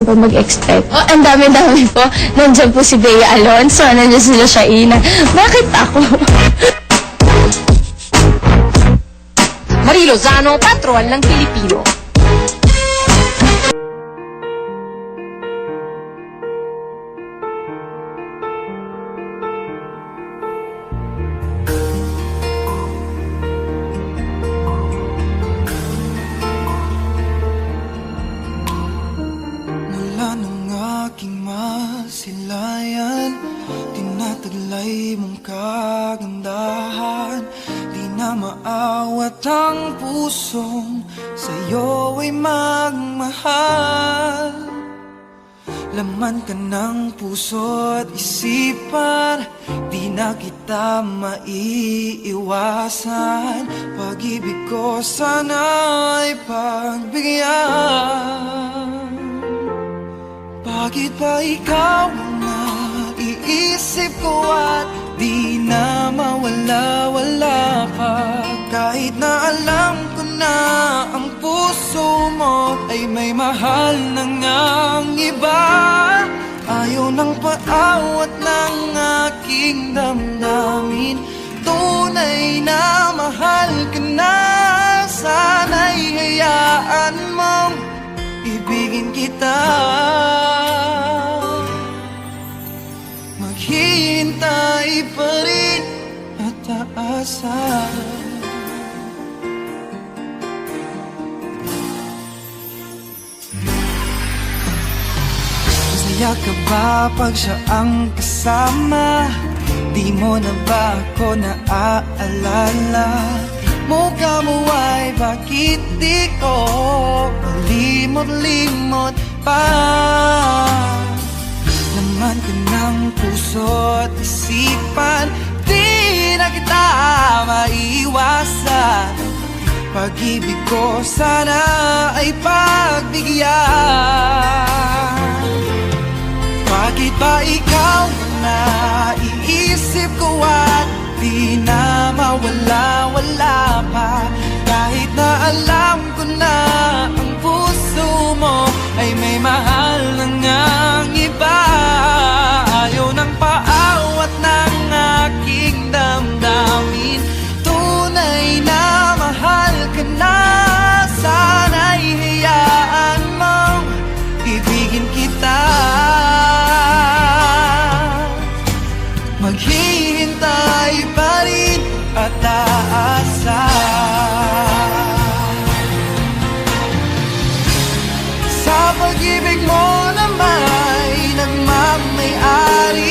po mag-expect. Oh, ang dami-dami po. Nandiyan po si Bea Alonso, nandiyan sila Shaina. Bakit ako? Marie Lozano, patron ng Pilipino. Masilayan Tinataglay mong kagandahan. Di na maawat ang pusong Sa'yo ay magmahal. Laman ka ng puso at isipan Di na kita maiiwasan. Pag-ibig ko sana ay pagbigyan. Bakit ba ikaw naiisip ko at di na mawala-wala pa. Kahit na alam ko na ang puso mo ay may mahal na ngang iba. Ayaw ng paawat ng aking damdamin. Tunay na mahal ka na. Sana'y hayaan mong ibigin kita Maghihintay pa rin at aasa Masaya ka ba pag siya ang kasama? Di mo na ba ako naaalala? Mukha mo ay bakit di ko Malimot-limot pa Laman ka ng puso at isipan. Di na kita maiwasan. Pag-ibig ko sana ay pagbigyan. Bakit ba ikaw na iisip ko at di na mawala-wala pa? Kahit na alam lahat ng aking damdamin Tunay na mahal ka na. Sana'y hayaan mong ibigin kita. Maghihintay pa rin at aasa. Sa pag-ibig mo naman ay nagmamayari